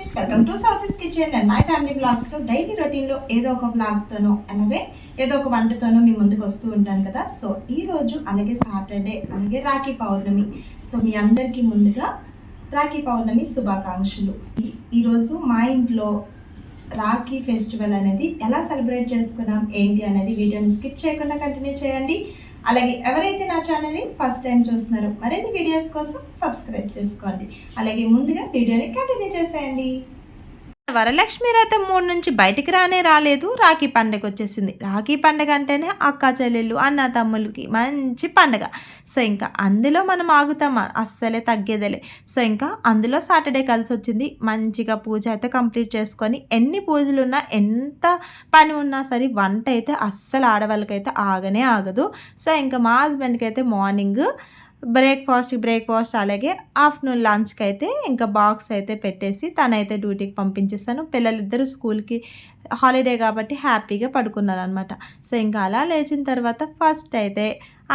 Friends welcome to సౌజెస్ kitchen and my family బ్లాగ్స్లో daily రొటీన్లో ఏదో ఒక బ్లాగ్తోనో అలాగే ఏదో ఒక వంటతోనో మీ ముందుకు వస్తూ ఉంటాను కదా. సో ఈరోజు అలాగే సాటర్డే అలాగే రాఖీ పౌర్ణమి. సో మీ అందరికీ ముందుగా రాఖీ పౌర్ణమి శుభాకాంక్షలు. ఈ- ఈరోజు మా ఇంట్లో రాఖీ ఫెస్టివల్ అనేది ఎలా సెలబ్రేట్ చేసుకున్నాం ఏంటి అనేది వీడియోని స్కిప్ చేయకుండా కంటిన్యూ చేయండి. అలాగే ఎవరైతే నా ఛానల్ని ఫస్ట్ టైం చూస్తున్నారో మరిన్ని వీడియోస్ కోసం సబ్స్క్రైబ్ చేసుకోండి. అలాగే ముందుగా వీడియోని కంటిన్యూ చేసేయండి. వరలక్ష్మి రథం మూడు నుంచి బయటికి రానే రాలేదు. రాఖీ పండగ వచ్చేసింది. రాఖీ పండగ అంటేనే అక్క చెల్లెళ్ళు అన్న తమ్ముళ్ళకి మంచి పండగ. సో ఇంకా అందులో మనం ఆగుతామా? అస్సలే తగ్గేదలే. సో ఇంకా అందులో సాటర్డే కలిసి వచ్చింది. మంచిగా పూజ అయితే కంప్లీట్ చేసుకొని ఎన్ని పూజలు ఉన్నా ఎంత పని ఉన్నా సరే వంట అయితే అస్సలు ఆడవాళ్ళకైతే ఆగనే ఆగదు. సో ఇంకా మా హస్బెండ్కి అయితే మార్నింగ్ బ్రేక్ఫాస్ట్ బ్రేక్ఫాస్ట్ అలాగే ఆఫ్టర్నూన్ లంచ్కి అయితే ఇంకా బాక్స్ అయితే పెట్టేసి తనైతే డ్యూటీకి పంపించేస్తాను. పిల్లలిద్దరూ స్కూల్కి హాలిడే కాబట్టి హ్యాపీగా పడుకున్నారు అనమాట సో ఇంకా అలా లేచిన తర్వాత ఫస్ట్ అయితే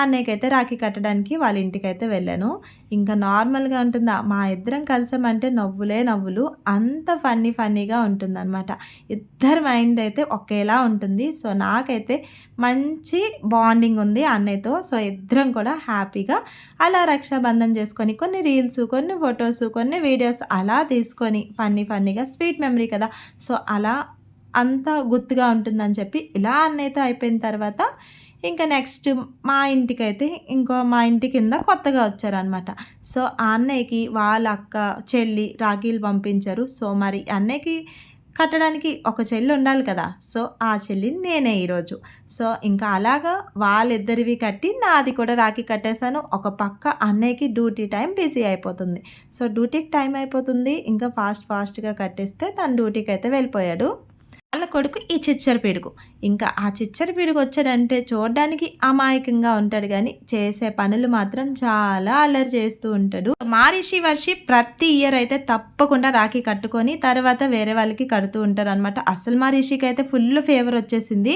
అన్నయ్యకైతే రాఖీ కట్టడానికి వాళ్ళ ఇంటికి అయితే వెళ్ళాను. ఇంకా నార్మల్గా ఉంటుందా? మా ఇద్దరం కలిసామంటే నవ్వులే నవ్వులు. అంత ఫన్నీ ఫన్నీగా ఉంటుందన్నమాట. ఇద్దరు మైండ్ అయితే ఒకేలా ఉంటుంది. సో నాకైతే మంచి బాండింగ్ ఉంది అన్నయ్యతో. సో ఇద్దరం కూడా హ్యాపీగా అలా రక్షాబంధన్ చేసుకొని కొన్ని రీల్స్ కొన్ని ఫొటోస్ కొన్ని వీడియోస్ అలా తీసుకొని ఫన్నీ ఫన్నీగా స్వీట్ మెమరీ కదా. సో అలా అంత గుర్తుగా ఉంటుందని చెప్పి ఇలా అన్నయ్యతో అయిపోయిన తర్వాత ఇంకా నెక్స్ట్ మా ఇంటికి అయితే ఇంకో మా ఇంటి కింద కొత్తగా వచ్చారనమాట సో ఆ అన్నయ్యకి వాళ్ళ అక్క చెల్లి రాఖీలు పంపించారు. సో మరి అన్నయ్యకి కట్టడానికి ఒక చెల్లి ఉండాలి కదా. సో ఆ చెల్లిని నేనే ఈరోజు. సో ఇంకా అలాగా వాళ్ళిద్దరివి కట్టి నాది కూడా రాఖీ కట్టేశాను. ఒక పక్క అన్నయ్యకి డ్యూటీ టైం బిజీ అయిపోతుంది. సో డ్యూటీకి టైం అయిపోతుంది. ఇంకా ఫాస్ట్ ఫాస్ట్గా కట్టేస్తే తను డ్యూటీకి అయితే వెళ్ళిపోయాడు. వాళ్ళ కొడుకు ఈ చిచ్చర పిడుగు. ఇంకా ఆ చిచ్చర పిడుగు వచ్చాడంటే చూడడానికి అమాయకంగా ఉంటాడు కానీ చేసే పనులు మాత్రం చాలా అల్లరి చేస్తూ ఉంటాడు. మారిషి వర్షి ప్రతి ఇయర్ అయితే తప్పకుండా రాఖీ కట్టుకొని తర్వాత వేరే వాళ్ళకి కడుతూ ఉంటారు అనమాట అసలు మారిషికి అయితే ఫుల్ ఫేవర్ వచ్చేసింది.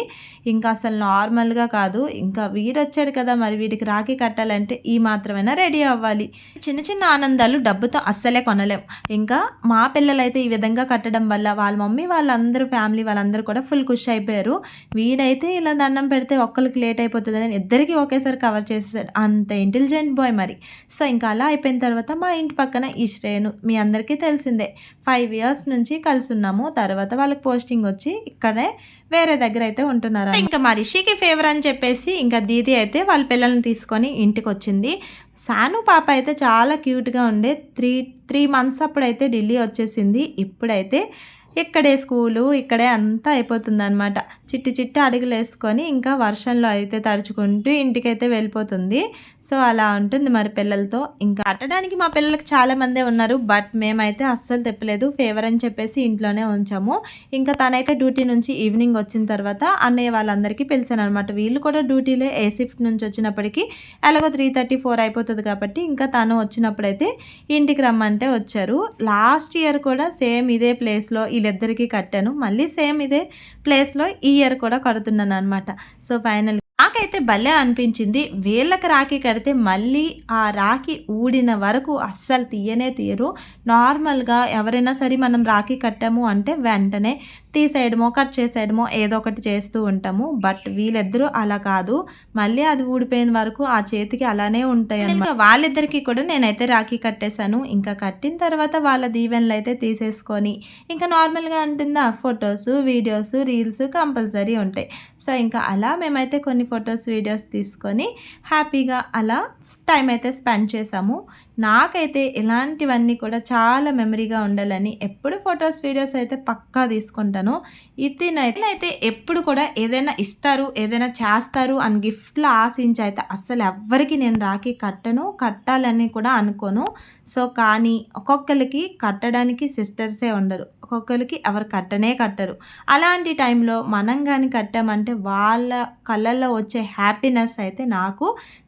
ఇంకా అసలు నార్మల్గా కాదు. ఇంకా వీడు వచ్చాడు కదా మరి వీడికి రాఖీ కట్టాలంటే ఈ మాత్రమైనా రెడీ అవ్వాలి. చిన్న చిన్న ఆనందాలు డబ్బుతో అస్సలే కొనలేం. ఇంకా మా పిల్లలైతే ఈ విధంగా కట్టడం వల్ల వాళ్ళ మమ్మీ వాళ్ళందరూ ఫ్యామిలీ వాళ్ళందరూ కూడా ఫుల్ ఖుషి అయిపోయారు. వీడైతే ఇలా దండం పెడితే ఒక్కరికి లేట్ అయిపోతుంది అని ఇద్దరికి ఒకేసారి కవర్ చేసేసాడు. అంత ఇంటెలిజెంట్ బాయ్ మరి. సో ఇంకా అలా అయిపోయిన తర్వాత మా ఇంటి పక్కన ఈ శ్రేణు మీ అందరికీ తెలిసిందే. ఫైవ్ ఇయర్స్ నుంచి కలిసి ఉన్నాము తర్వాత వాళ్ళకి పోస్టింగ్ వచ్చి ఇక్కడే వేరే దగ్గర అయితే ఉంటున్నారు ఇంకా మా రిషికి ఫేవర్ అని చెప్పేసి ఇంకా దీది అయితే వాళ్ళ పిల్లల్ని తీసుకొని ఇంటికి వచ్చింది సాను పాప అయితే చాలా క్యూట్గా ఉండే. త్రీ త్రీ మంత్స్ అప్పుడైతే ఢిల్లీ వచ్చేసింది. ఇప్పుడైతే ఇక్కడే స్కూలు ఇక్కడే అంతా అయిపోతుంది అనమాట చిట్టి చిట్టి అడుగులు వేసుకొని ఇంకా వర్షంలో అయితే తడుచుకుంటూ ఇంటికైతే వెళ్ళిపోతుంది. సో అలా ఉంటుంది మరి పిల్లలతో. ఇంకా కట్టడానికి మా పిల్లలకి చాలామందే ఉన్నారు బట్ మేమైతే అస్సలు తెప్పలేదు. ఫేవర్ అని చెప్పేసి ఇంట్లోనే ఉంచాము. ఇంకా తనైతే డ్యూటీ నుంచి ఈవినింగ్ వచ్చిన తర్వాత అన్నయ్య వాళ్ళందరికీ పిలిచాను అనమాట వీళ్ళు కూడా డ్యూటీలే ఏ షిఫ్ట్ నుంచి వచ్చినప్పటికీ ఎలాగో త్రీ థర్టీ ఫోర్ అయిపోతుంది కాబట్టి ఇంకా తను వచ్చినప్పుడైతే ఇంటికి రమ్మంటే వచ్చారు. లాస్ట్ ఇయర్ కూడా సేమ్ ఇదే ప్లేస్లో వీళ్ళిద్దరికీ కట్టాను. మళ్ళీ సేమ్ ఇదే ప్లేస్లో ఈ ఇయర్ కూడా కడుతున్నాను అనమాట సో ఫైనల్ నాకైతే భలే అనిపించింది. వీళ్ళకి రాఖీ కడితే మళ్ళీ ఆ రాఖీ ఊడిన వరకు అస్సలు తీయనే తీయరు. నార్మల్గా ఎవరైనా సరే మనం రాఖీ కట్టాము అంటే వెంటనే తీసేయడమో కట్ చేసేయడమో ఏదో ఒకటి చేస్తూ ఉంటాము. బట్ వీళ్ళిద్దరూ అలా కాదు. మళ్ళీ అది ఊడిపోయిన వరకు ఆ చేతికి అలానే ఉంటాయి అనమాట వాళ్ళిద్దరికీ కూడా నేనైతే రాఖీ కట్టేశాను. ఇంకా కట్టిన తర్వాత వాళ్ళ దీవెనలు అయితే తీసేసుకొని ఇంకా నార్మల్గా ఉంటుందా ఫొటోస్ వీడియోస్ రీల్స్ కంపల్సరీ ఉంటాయి. సో ఇంకా అలా మేమైతే కొన్ని ఫొటోస్ వీడియోస్ తీసుకొని హ్యాపీగా అలా టైం అయితే స్పెండ్ చేసాము. నాకైతే ఇలాంటివన్నీ కూడా చాలా మెమరీగా ఉండాలని ఎప్పుడు ఫొటోస్ వీడియోస్ అయితే పక్కా తీసుకుంటాను. ఇది అయితే ఎప్పుడు కూడా ఏదైనా ఇస్తారు ఏదైనా చేస్తారు అని గిఫ్ట్లు ఆశించి అయితే అస్సలు ఎవ్వరికి నేను రాఖీ కట్టను కట్టాలని కూడా అనుకోను. సో కానీ ఒక్కొక్కరికి కట్టడానికి సిస్టర్సే ఉండరు. ఒక్కొక్కరికి ఎవరు కట్టనే కట్టరు. అలాంటి టైంలో మనం కానీ కట్టామంటే వాళ్ళ కళ్ళల్లో వచ్చే హ్యాపీనెస్ అయితే నాకు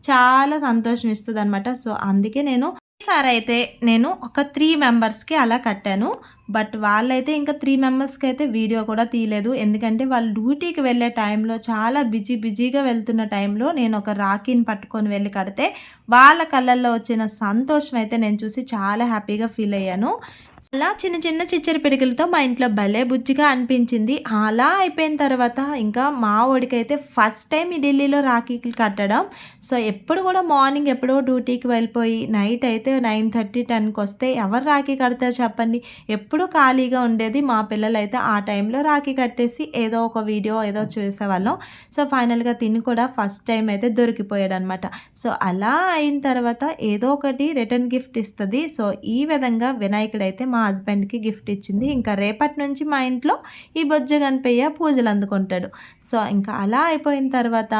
చాలా సంతోషం ఇస్తుంది అనమాట సో అందుకే నేను సార్ అయితే నేను ఒక త్రీ మెంబర్స్కి అలా కట్టాను. బట్ వాళ్ళైతే ఇంకా త్రీ మెంబర్స్కి అయితే వీడియో కూడా తీయలేదు. ఎందుకంటే వాళ్ళు డ్యూటీకి వెళ్ళే టైంలో చాలా బిజీ బిజీగా వెళ్తున్న టైంలో నేను ఒక రాఖీని పట్టుకొని వెళ్ళి కడితే వాళ్ళ కళ్ళల్లో వచ్చిన సంతోషం అయితే నేను చూసి చాలా హ్యాపీగా ఫీల్ అయ్యాను. అలా చిన్న చిన్న చిచ్చర పిడికలతో మా ఇంట్లో భలే బుజ్జిగా అనిపించింది. అలా అయిపోయిన తర్వాత ఇంకా మా వాడికైతే ఫస్ట్ టైం ఈ ఢిల్లీలో రాఖీలు కట్టడం. సో ఎప్పుడు కూడా మార్నింగ్ ఎప్పుడో డ్యూటీకి వెళ్ళిపోయి నైట్ అయితే నైన్ థర్టీ టెన్కి వస్తే ఎవరు రాఖీ కడతారు చెప్పండి? ఎప్పుడు ఖాళీగా ఉండేది మా పిల్లలు అయితే ఆ టైంలో రాఖీ కట్టేసి ఏదో ఒక వీడియో ఏదో చూసేవాళ్ళం. సో ఫైనల్గా తిని కూడా ఫస్ట్ టైం అయితే దొరికిపోయాడు అనమాట సో అలా అయిన తర్వాత ఏదో ఒకటి రిటర్న్ గిఫ్ట్ ఇస్తుంది. సో ఈ విధంగా వినాయకుడు అయితే మా హస్బెండ్కి గిఫ్ట్ ఇచ్చింది. ఇంకా రేపటి నుంచి మా ఇంట్లో ఈ బొజ్జ గణపయ్య పూజలు అందుకుంటాడు. సో ఇంకా అలా అయిపోయిన తర్వాత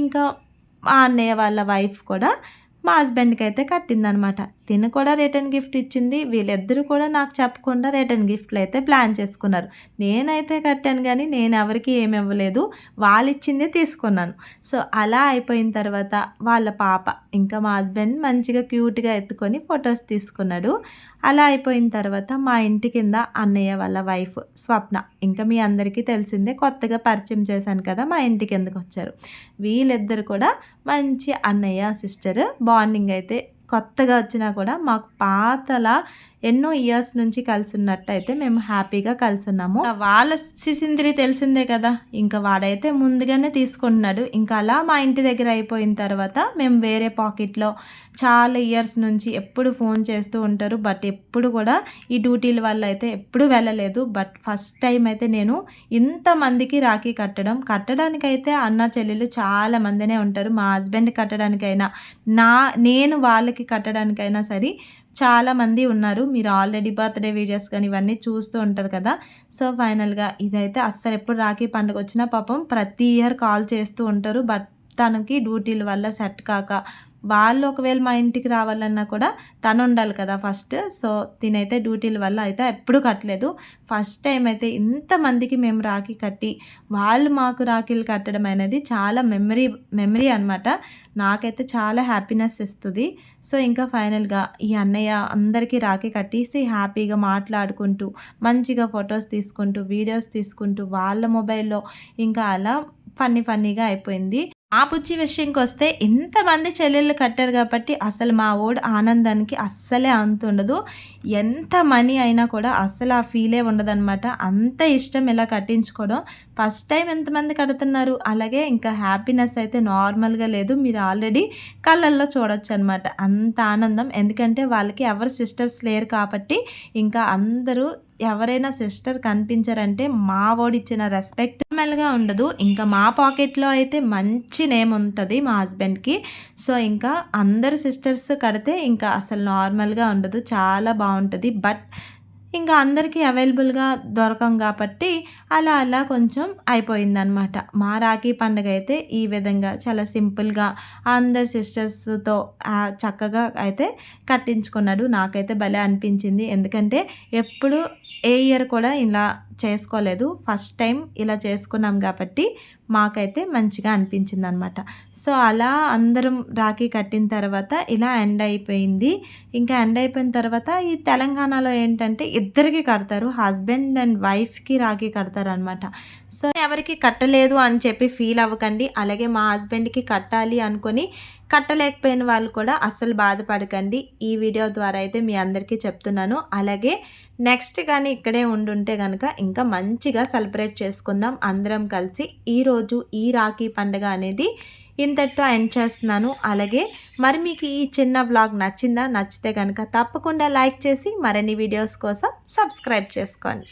ఇంకా మా అన్నయ్య వాళ్ళ వైఫ్ కూడా మా హస్బెండ్కి అయితే కట్టిందనమాట. తిను కూడా రిటర్న్ గిఫ్ట్ ఇచ్చింది. వీళ్ళిద్దరూ కూడా నాకు చెప్పకుండా రిటర్న్ గిఫ్ట్లు అయితే ప్లాన్ చేసుకున్నారు. నేనైతే కట్టాను కానీ నేను ఎవరికి ఏమి ఇవ్వలేదు. వాళ్ళు ఇచ్చిందే తీసుకున్నాను. సో అలా అయిపోయిన తర్వాత వాళ్ళ పాప ఇంకా మా హస్బెండ్ మంచిగా క్యూట్గా ఎత్తుకొని ఫొటోస్ తీసుకున్నాడు. అలా అయిపోయిన తర్వాత మా ఇంటి కింద అన్నయ్య వాళ్ళ వైఫ్ స్వప్న ఇంకా మీ అందరికీ తెలిసిందే కొత్తగా పరిచయం చేశాను కదా మా ఇంటి కిందకు వచ్చారు వీళ్ళిద్దరు కూడా మంచి అన్నయ్య సిస్టర్ బాండింగ్ అయితే కొత్తగా వచ్చినా కూడా మాకు పాతలా ఎన్నో ఇయర్స్ నుంచి కలిసి ఉన్నట్టయితే మేము హ్యాపీగా కలిసి ఉన్నాము వాళ్ళ సిసింద్రి తెలిసిందే కదా ఇంకా వాడైతే ముందుగానే తీసుకుంటున్నాడు. ఇంకా అలా మా ఇంటి దగ్గర అయిపోయిన తర్వాత మేము వేరే పాకెట్లో చాలా ఇయర్స్ నుంచి ఎప్పుడు ఫోన్ చేస్తూ ఉంటారు. బట్ ఎప్పుడు కూడా ఈ డ్యూటీల వల్ల అయితే ఎప్పుడు వెళ్ళలేదు. బట్ ఫస్ట్ టైం అయితే నేను ఇంతమందికి రాఖీ కట్టడం. కట్టడానికైతే అన్న చెల్లెలు చాలా మందినే ఉంటారు. మా హస్బెండ్ కట్టడానికైనా నా నేను వాళ్ళకి కట్టడానికైనా సరే చాలామంది ఉన్నారు. మీరు ఆల్రెడీ బర్త్డే వీడియోస్ కానీ ఇవన్నీ చూస్తూ ఉంటారు కదా. సో ఫైనల్గా ఇదైతే అస్సలు ఎప్పుడు రాఖీ పండుగ వచ్చినా పాపం ప్రతి ఇయర్ కాల్ చేస్తూ ఉంటారు. బట్ తనకి డ్యూటీల వల్ల సెట్ కాక వాళ్ళు ఒకవేళ మా ఇంటికి రావాలన్నా కూడా తను ఉండాలి కదా ఫస్ట్ సో తినైతే డ్యూటీల వల్ల అయితే ఎప్పుడు కట్టలేదు. ఫస్ట్ టైం అయితే ఇంతమందికి మేము రాఖీ కట్టి వాళ్ళు మాకు రాఖీలు కట్టడం అనేది చాలా మెమరీ మెమరీ అనమాట నాకైతే చాలా హ్యాపీనెస్ ఇస్తుంది. సో ఇంకా ఫైనల్గా ఈ అన్నయ్య అందరికీ రాఖీ కట్టేసి హ్యాపీగా మాట్లాడుకుంటూ మంచిగా ఫొటోస్ తీసుకుంటూ వీడియోస్ తీసుకుంటూ వాళ్ళ మొబైల్లో ఇంకా అలా ఫన్నీ ఫన్నీగా అయిపోయింది. ఆ పుచ్చి విషయంకి వస్తే ఎంతమంది చెల్లెళ్ళు కట్టారు కాబట్టి అసలు మా ఓడు ఆనందానికి అస్సలే అంత ఉండదు. ఎంత మనీ అయినా కూడా అసలు ఆ ఫీలే ఉండదన్నమాట. అంత ఇష్టం ఇలా కట్టించుకోవడం? ఫస్ట్ టైం ఎంతమంది కడుతున్నారు? అలాగే ఇంకా హ్యాపీనెస్ అయితే నార్మల్గా లేదు. మీరు ఆల్రెడీ కళ్ళల్లో చూడొచ్చు అనమాట అంత ఆనందం. ఎందుకంటే వాళ్ళకి ఎవరు సిస్టర్స్ లేరు కాబట్టి ఇంకా అందరూ ఎవరైనా సిస్టర్ కనిపించారంటే మా వాడిచ్చిన రెస్పెక్ట్గా ఉండదు. ఇంకా మా పాకెట్లో అయితే మంచి నేమ్ ఉంటుంది మా హస్బెండ్కి సో ఇంకా అందరు సిస్టర్స్ కడితే ఇంకా అసలు నార్మల్గా ఉండదు. చాలా బాగుంటుంది. బట్ ఇంకా అందరికీ అవైలబుల్గా దొరకం కాబట్టి అలా అలా కొంచెం అయిపోయిందనమాట మా రాఖీ పండుగ అయితే ఈ విధంగా చాలా సింపుల్గా అందరు సిస్టర్స్తో చక్కగా అయితే కట్టించుకున్నాడు. నాకైతే భలే అనిపించింది. ఎందుకంటే ఎప్పుడు ఏ ఇయర్ కూడా ఇలా చేసుకోలేదు. ఫస్ట్ టైం ఇలా చేసుకున్నాం కాబట్టి మాకైతే మంచిగా అనిపించింది అనమాట సో అలా అందరం రాఖీ కట్టిన తర్వాత ఇలా ఎండ్ అయిపోయింది. ఇంకా ఎండ్ అయిపోయిన తర్వాత ఈ తెలంగాణలో ఏంటంటే ఇద్దరికి కడతారు. హస్బెండ్ అండ్ వైఫ్కి రాఖీ కడతారు అనమాట సో ఎవరికి కట్టలేదు అని చెప్పి ఫీల్ అవ్వకండి. అలాగే మా హస్బెండ్కి కట్టాలి అనుకొని కట్టలేకపోయిన వాళ్ళు కూడా అస్సలు బాధపడకండి. ఈ వీడియో ద్వారా అయితే మీ అందరికీ చెప్తున్నాను. అలాగే నెక్స్ట్ కానీ ఇక్కడే ఉండుంటే కనుక ఇంకా మంచిగా సెలబ్రేట్ చేసుకుందాం. అందరం కలిసి ఈరోజు ఈ రాఖీ పండుగ అనేది ఇంతటితో ఎండ్ చేస్తున్నాను. అలాగే మరి మీకు ఈ చిన్న బ్లాగ్ నచ్చిందా? నచ్చితే కనుక తప్పకుండా లైక్ చేసి మరిన్ని వీడియోస్ కోసం సబ్స్క్రైబ్ చేసుకోండి.